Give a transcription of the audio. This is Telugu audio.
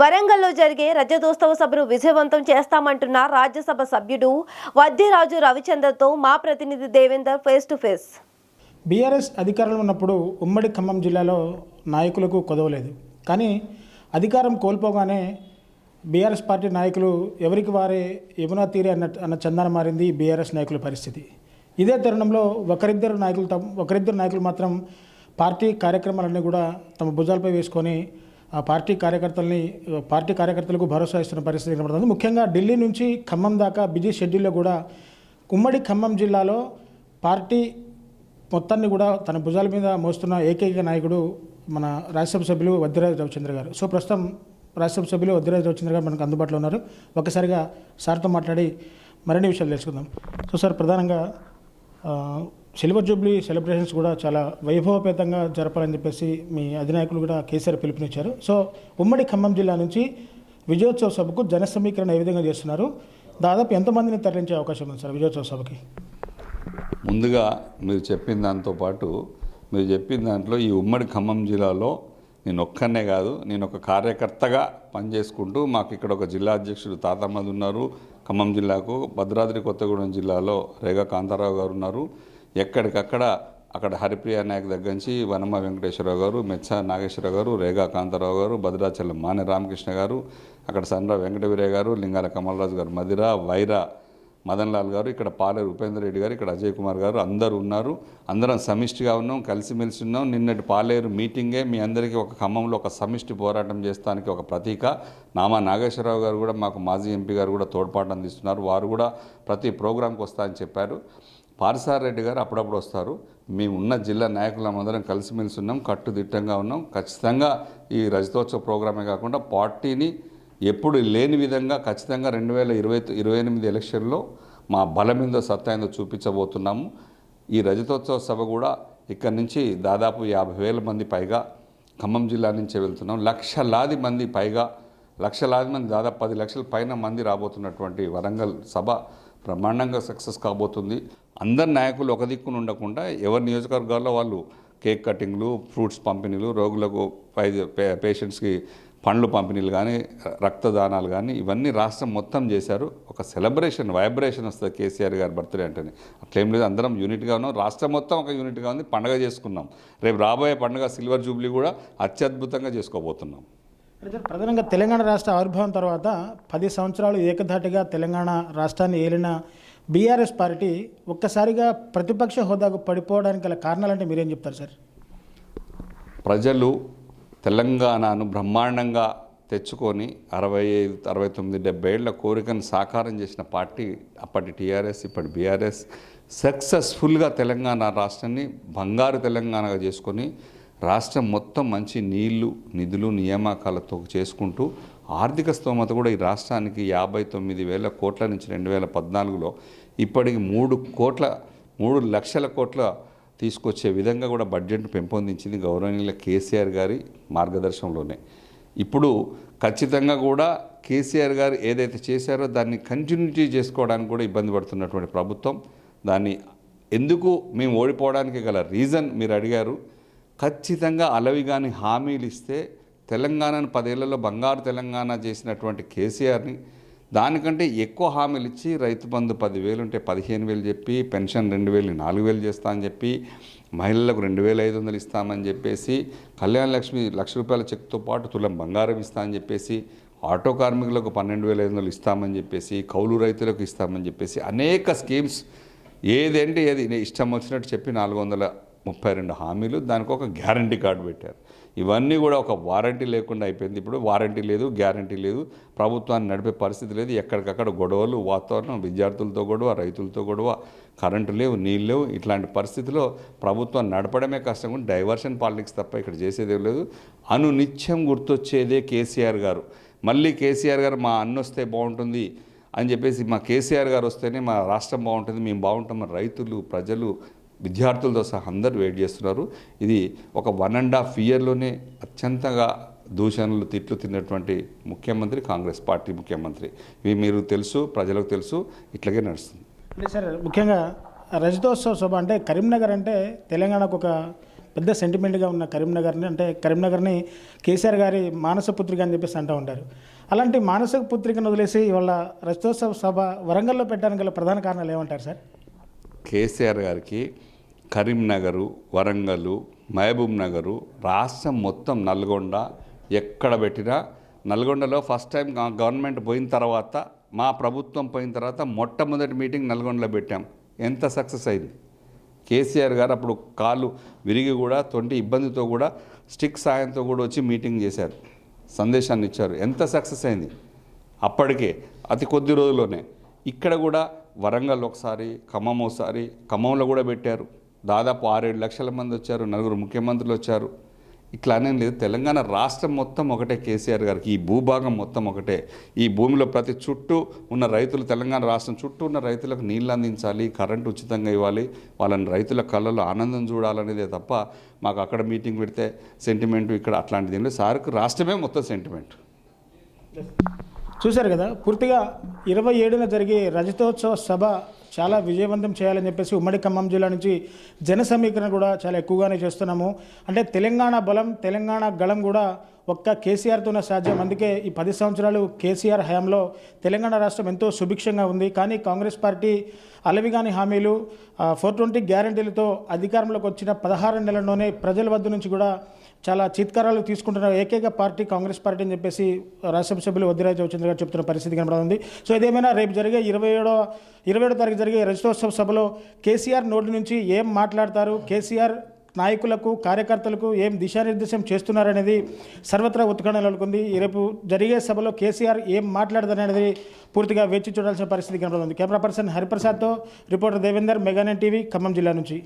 వరంగల్లో జరిగే రజతోత్సవ సభను విజయవంతం చేస్తామంటున్న రాజ్యసభ సభ్యుడు వద్యరాజు రవిచంద్రతో మా ప్రతినిధి Devender face to face. BRS అధికారంలో ఉన్నప్పుడు ఉమ్మడి ఖమ్మం జిల్లాలో నాయకులకు కొదవలేదు. కానీ అధికారం కోల్పోగానే బీఆర్ఎస్ పార్టీ నాయకులు ఎవరికి వారే యమునా తీరే అన్న అన్న చందాన మారింది బీఆర్ఎస్ నాయకుల పరిస్థితి. ఇదే తరుణంలో ఒకరిద్దరు నాయకులు తమ ఒకరిద్దరు నాయకులు మాత్రం పార్టీ కార్యక్రమాలన్నీ కూడా తమ భుజాలపై వేసుకొని ఆ పార్టీ కార్యకర్తల్ని పార్టీ కార్యకర్తలకు భరోసా ఇస్తున్న పరిస్థితి కనబడుతుంది. ముఖ్యంగా ఢిల్లీ నుంచి ఖమ్మం దాకా బిజీ షెడ్యూల్లో కూడా ఉమ్మడి ఖమ్మం జిల్లాలో పార్టీ మొత్తాన్ని కూడా తన భుజాల మీద మోస్తున్న ఏకైక నాయకుడు మన రాజ్యసభ సభ్యులు వద్దిరాజు రవిచంద్ర గారు. సో ప్రస్తుతం రాజ్యసభ సభ్యులు వద్దిరాజు రవిచంద్ర గారు మనకు అందుబాటులో ఉన్నారు. ఒక్కసారిగా సార్తో మాట్లాడి మరిన్ని విషయాలు తెలుసుకుందాం. సో సార్ ప్రధానంగా సిల్వర్ జూబ్లీ సెలబ్రేషన్స్ కూడా చాలా వైభవపేతంగా జరపాలని చెప్పేసి మీ అధినాయకులు కూడా కేసీఆర్ పిలుపునిచ్చారు. సో ఉమ్మడి ఖమ్మం జిల్లా నుంచి విజయోత్సవ సభకు జన సమీకరణ ఏ విధంగా చేస్తున్నారు? దాదాపు ఎంతమందిని తరలించే అవకాశం ఉంది సార్ విజయోత్సవ సభకి? ముందుగా మీరు చెప్పిన దాంతో పాటు మీరు చెప్పిన దాంట్లో ఈ ఉమ్మడి ఖమ్మం జిల్లాలో నేను ఒక్కనే కాదు నేను ఒక కార్యకర్తగా పనిచేసుకుంటూ మాకు ఇక్కడ ఒక జిల్లా అధ్యక్షుడు తాతమ్మది ఉన్నారు. ఖమ్మం జిల్లాకు భద్రాద్రి కొత్తగూడెం జిల్లాలో రేగా కాంతారావు గారు ఉన్నారు. ఎక్కడికక్కడ అక్కడ హరిప్రియ నాయక్ దగ్గర నుంచి వనమ వెంకటేశ్వరరావు గారు మెచ్చ నాగేశ్వరరావు గారు రేగా కాంతారావు గారు భద్రాచలం మానే రామకృష్ణ గారు అక్కడ సన్రా వెంకటవీరయ్య గారు లింగాల కమలరాజు గారు మదిర వైరా మదన్ లాల్ గారు ఇక్కడ పాలేరు ఉపేందర్ రెడ్డి గారు ఇక్కడ అజయ్ కుమార్ గారు అందరూ ఉన్నారు. అందరం సమిష్టిగా ఉన్నాం కలిసిమెలిసి ఉన్నాం. నిన్నటి పాలేరు మీటింగే మీ అందరికీ ఒక ఖమ్మంలో ఒక సమిష్టి పోరాటం చేస్తానికి ఒక ప్రతీక. నామా నాగేశ్వరరావు గారు కూడా మాకు మాజీ ఎంపీ గారు కూడా తోడ్పాటు అందిస్తున్నారు. వారు కూడా ప్రతి ప్రోగ్రాంకి వస్తా అని చెప్పారు. పారిసార్ రెడ్డి గారు అప్పుడప్పుడు వస్తారు. మేము ఉన్న జిల్లా నాయకులం అందరం కలిసిమెలిసి ఉన్నాం కట్టుదిట్టంగా ఉన్నాం. ఖచ్చితంగా ఈ రజతోత్సవ ప్రోగ్రామే కాకుండా పార్టీని ఎప్పుడు లేని విధంగా ఖచ్చితంగా రెండు వేల ఇరవై ఇరవై ఎనిమిది ఎలక్షన్లో మా బలమిందో సత్తాయిందో చూపించబోతున్నాము. ఈ రజతోత్సవ సభ కూడా ఇక్కడ నుంచి దాదాపు యాభై వేల మంది పైగా ఖమ్మం జిల్లా నుంచే వెళ్తున్నాం. లక్షలాది మంది పైగా లక్షలాది మంది దాదాపు పది లక్షల పైన మంది రాబోతున్నటువంటి వరంగల్ సభ బ్రహ్మాండంగా సక్సెస్ కాబోతుంది. అందరు నాయకులు ఒక దిక్కున ఉండకుండా ఎవరి నియోజకవర్గాల్లో వాళ్ళు కేక్ కటింగ్లు ఫ్రూట్స్ పంపిణీలు రోగులకు పై- పేషెంట్స్కి పండ్లు పంపిణీలు కానీ రక్తదానాలు కానీ ఇవన్నీ రాష్ట్రం మొత్తం చేశారు. ఒక సెలబ్రేషన్ వైబ్రేషన్ వస్తుంది కేసీఆర్ గారి బర్త్డే అంటేనే. అట్లేం లేదు. అందరం యూనిట్గా ఉన్నాం. రాష్ట్రం మొత్తం ఒక యూనిట్గా ఉంది. పండగ చేసుకున్నాం. రేపు రాబోయే పండుగ సిల్వర్ జూబ్లీ కూడా అత్యద్భుతంగా చేసుకోబోతున్నాం. అయితే ప్రధానంగా తెలంగాణ రాష్ట్ర ఆవిర్భావం తర్వాత పది సంవత్సరాలు ఏకధాటిగా తెలంగాణ రాష్ట్రాన్ని ఏలిన బీఆర్ఎస్ పార్టీ ఒక్కసారిగా ప్రతిపక్ష హోదాకు పడిపోవడానికి గల కారణాలంటే మీరేం చెప్తారు సార్? ప్రజలు తెలంగాణను బ్రహ్మాండంగా తెచ్చుకొని అరవై ఐదు అరవై తొమ్మిది డెబ్బై ఏళ్ళ కోరికను సాకారం చేసిన పార్టీ అప్పటి టీఆర్ఎస్ ఇప్పటి బీఆర్ఎస్ సక్సెస్ఫుల్గా తెలంగాణ రాష్ట్రాన్ని బంగారు తెలంగాణగా చేసుకొని రాష్ట్రం మొత్తం మంచి నీళ్ళు నిధులు నియామకాలతో చేసుకుంటూ ఆర్థిక స్తోమత కూడా ఈ రాష్ట్రానికి యాభై తొమ్మిది వేల కోట్ల నుంచి రెండు వేల పద్నాలుగులో ఇప్పటికి మూడు కోట్ల మూడు లక్షల కోట్ల తీసుకొచ్చే విధంగా కూడా బడ్జెట్ను పెంపొందించింది గౌరవనీయుల కేసీఆర్ గారి మార్గదర్శనంలోనే. ఇప్పుడు ఖచ్చితంగా కూడా కేసీఆర్ గారు ఏదైతే చేశారో దాన్ని కంటిన్యూటీ చేసుకోవడానికి కూడా ఇబ్బంది పడుతున్నటువంటి ప్రభుత్వం దాన్ని ఎందుకు మేము ఓడిపోవడానికి గల రీజన్ మీరు అడిగారు. ఖచ్చితంగా అలవి కానీ హామీలు ఇస్తే తెలంగాణను పదేళ్ళలో బంగారు తెలంగాణ చేసినటువంటి కేసీఆర్ని దానికంటే ఎక్కువ హామీలు ఇచ్చి రైతు బంధు పదివేలు ఉంటే పదిహేను వేలు చెప్పి పెన్షన్ రెండు వేలు నాలుగు వేలు చేస్తా అని చెప్పి మహిళలకు రెండు వేల ఐదు వందలు ఇస్తామని చెప్పేసి కళ్యాణ లక్ష్మి లక్ష రూపాయల చెక్తో పాటు తులం బంగారం ఇస్తా అని చెప్పేసి ఆటో కార్మికులకు పన్నెండు వేల ఐదు వందలు ఇస్తామని చెప్పేసి కౌలు రైతులకు ఇస్తామని చెప్పేసి అనేక స్కీమ్స్ ఏదంటే ఏది ఇష్టం వచ్చినట్టు చెప్పి నాలుగు వందల ముప్పై రెండు హామీలు దానికి ఒక గ్యారంటీ కార్డు పెట్టారు. ఇవన్నీ కూడా ఒక వారంటీ లేకుండా అయిపోయింది. ఇప్పుడు వారంటీ లేదు గ్యారంటీ లేదు. ప్రభుత్వాన్ని నడిపే పరిస్థితి లేదు. ఎక్కడికక్కడ గొడవలు వాతావరణం విద్యార్థులతో గొడవ రైతులతో గొడవ కరెంటు లేవు నీళ్ళు లేవు. ఇట్లాంటి పరిస్థితిలో ప్రభుత్వం నడపడమే కష్టం కూడా. డైవర్షన్ పాలిటిక్స్ తప్ప ఇక్కడ చేసేదే లేదు. అనునిత్యం గుర్తొచ్చేదే కేసీఆర్ గారు. మళ్ళీ కేసీఆర్ గారు మా అన్న వస్తే బాగుంటుంది అని చెప్పేసి మా కేసీఆర్ గారు వస్తేనే మా రాష్ట్రం బాగుంటుంది. మేము బాగుంటాం. రైతులు ప్రజలు విద్యార్థులతో సహా అందరూ వెయిట్ చేస్తున్నారు. ఇది ఒక వన్ అండ్ హాఫ్ ఇయర్లోనే అత్యంతగా దూషణలు తిట్లు తిన్నటువంటి ముఖ్యమంత్రి కాంగ్రెస్ పార్టీ ముఖ్యమంత్రి. ఇవి మీరు తెలుసు ప్రజలకు తెలుసు ఇట్లాగే నడుస్తుంది. అంటే సార్ ముఖ్యంగా రజతోత్సవ సభ అంటే కరీంనగర్ అంటే తెలంగాణకు ఒక పెద్ద సెంటిమెంట్గా ఉన్న కరీంనగర్ని అంటే కరీంనగర్ని కేసీఆర్ గారి మానస పుత్రిక అని చెప్పేసి అంటూ ఉంటారు. అలాంటి మానస పుత్రికను వదిలేసి ఇవాళ రజతోత్సవ సభ వరంగల్లో పెట్టడానికి గల ప్రధాన కారణాలు ఏమంటారు సార్? కేసీఆర్ గారికి కరీంనగరు వరంగల్ మహబూబ్ నగరు రాష్ట్రం మొత్తం నల్గొండ ఎక్కడ పెట్టినా నల్గొండలో ఫస్ట్ టైం గవర్నమెంట్ పోయిన తర్వాత మా ప్రభుత్వం పోయిన తర్వాత మొట్టమొదటి మీటింగ్ నల్గొండలో పెట్టాం. ఎంత సక్సెస్ అయింది? కేసీఆర్ గారు అప్పుడు కాలు విరిగి కూడా తొంటి ఇబ్బందితో కూడా స్టిక్ సాయంతో కూడా వచ్చి మీటింగ్ చేశారు. సందేశాన్ని ఇచ్చారు. ఎంత సక్సెస్ అయింది? అప్పటికే అతి కొద్ది రోజుల్లోనే. ఇక్కడ కూడా వరంగల్ ఒకసారి ఖమ్మం ఒకసారి ఖమ్మంలో కూడా పెట్టారు. దాదాపు ఆరేడు లక్షల మంది వచ్చారు నలుగురు ముఖ్యమంత్రులు వచ్చారు. ఇట్లా అనేది లేదు. తెలంగాణ రాష్ట్రం మొత్తం ఒకటే కేసీఆర్ గారికి. ఈ భూభాగం మొత్తం ఒకటే. ఈ భూమిలో ప్రతి చుట్టూ ఉన్న రైతులు తెలంగాణ రాష్ట్రం చుట్టూ ఉన్న రైతులకు నీళ్ళు అందించాలి కరెంటు ఉచితంగా ఇవ్వాలి. వాళ్ళని రైతుల కళ్ళలో ఆనందం చూడాలనేదే తప్ప మాకు అక్కడ మీటింగ్ పెడితే సెంటిమెంట్ ఇక్కడ అట్లాంటిది ఏం లేదు. సార్కు రాష్ట్రమే మొత్తం సెంటిమెంట్ చూశారు కదా పూర్తిగా ఇరవై ఏడున జరిగే రజతోత్సవ సభ చాలా విజయవంతం చేయాలని చెప్పేసి ఉమ్మడి ఖమ్మం జిల్లా నుంచి జన సమీకరణ కూడా చాలా ఎక్కువగానే చేస్తున్నాము. అంటే తెలంగాణ బలం తెలంగాణ గళం కూడా ఒక్క కేసీఆర్తోనే సాధ్యం. అందుకే ఈ పది సంవత్సరాలు కేసీఆర్ హయాంలో తెలంగాణ రాష్ట్రం ఎంతో సుభిక్షంగా ఉంది. కానీ కాంగ్రెస్ పార్టీ అలవిగాని హామీలు ఫోర్ ట్వంటీ గ్యారంటీలతో అధికారంలోకి వచ్చిన పదహారు నెలల్లోనే ప్రజల వద్ద నుంచి కూడా చాలా చిత్కారాలు తీసుకుంటున్న ఏకైక పార్టీ కాంగ్రెస్ పార్టీ అని చెప్పేసి రాజ్యసభ సభ్యులు వద్దిరాజ చౌచంద్ర గారు చెప్తున్న పరిస్థితి కనబడుతుంది. సో ఇదేమైనా రేపు జరిగే ఇరవై ఏడో ఇరవై ఏడో తారీఖు జరిగే రజతోత్సవ సభలో కేసీఆర్ నోటి నుంచి ఏం మాట్లాడతారు? కేసీఆర్ నాయకులకు కార్యకర్తలకు ఏం దిశానిర్దేశం చేస్తున్నారనేది సర్వత్రా ఉత్కంఠ నెలకొంది. రేపు జరిగే సభలో కేసీఆర్ ఏం మాట్లాడతారనేది పూర్తిగా వేచి చూడాల్సిన పరిస్థితి కనబడుతుంది. కెమెరా పర్సన్ హరిప్రసాద్తో రిపోర్టర్ దేవేందర్ మెగానెన్ టీవీ ఖమ్మం జిల్లా నుంచి.